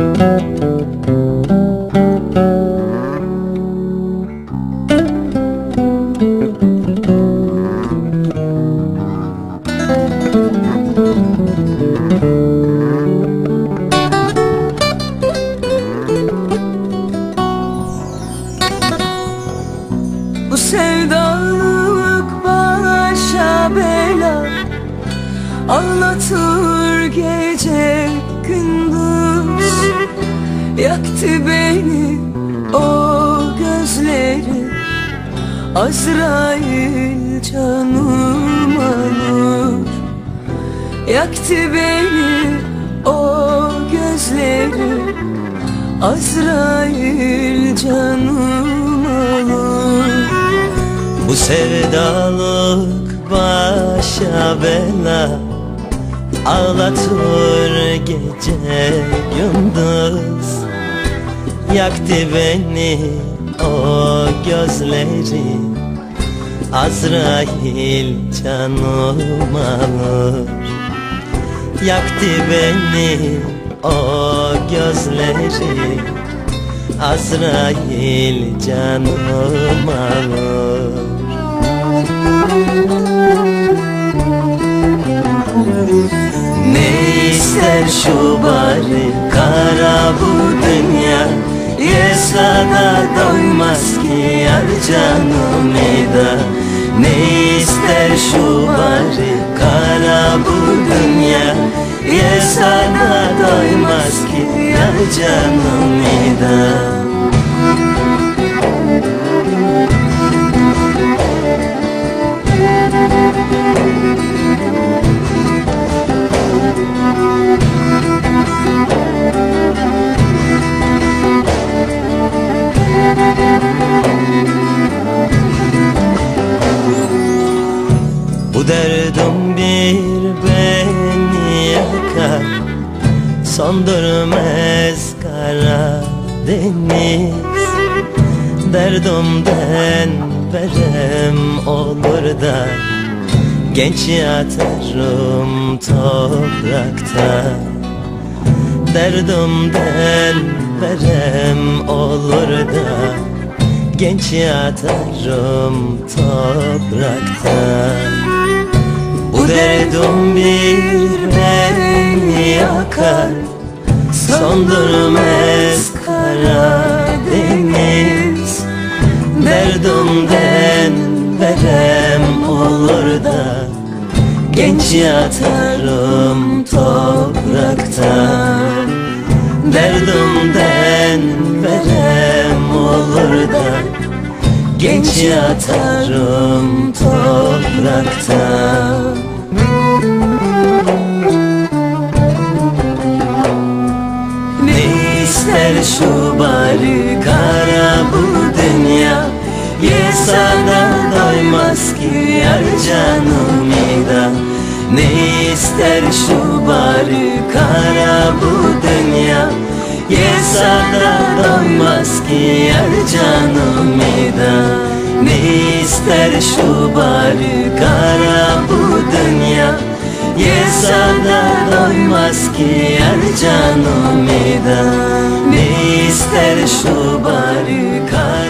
Bu sevdalık başa bela Anlatır gece Yaktı beni o gözleri Azrail canım alır. Yaktı beni o gözleri Azrail canım alır. Bu sevdalık başa bela Ağlatır gece gündüz Yaktı beni o gözleri. Azrail canım alır Yaktı beni o gözleri. Azrail canım alır Ne ister şu bari Yesa da doymaz ki yar canım eda Ne ister şu bari kara bu dünya? Yesa da doymaz ki yar canım eda derdim bir beni yakar. Söndürmez kara deniz. Derdimden verem olur da Genç yatarım toprakta. Derdimden verem olur da Genç yatarım toprakta Bu derdim bir beni yakar Söndürmez kara deniz. Derdimden verem olur da Genç yatarım toprakta. Derdimden verem olur da Genç yatarım toprakta bari kara bu dünya Yesa da doymaz ki yar canım ida Ne ister şu bari kara bu dünya Yesa da doymaz ki yar canım ida Ne ister şu bari kara bu dünya Yesa da doymaz ki yar canım ida Ne ister şu bari kara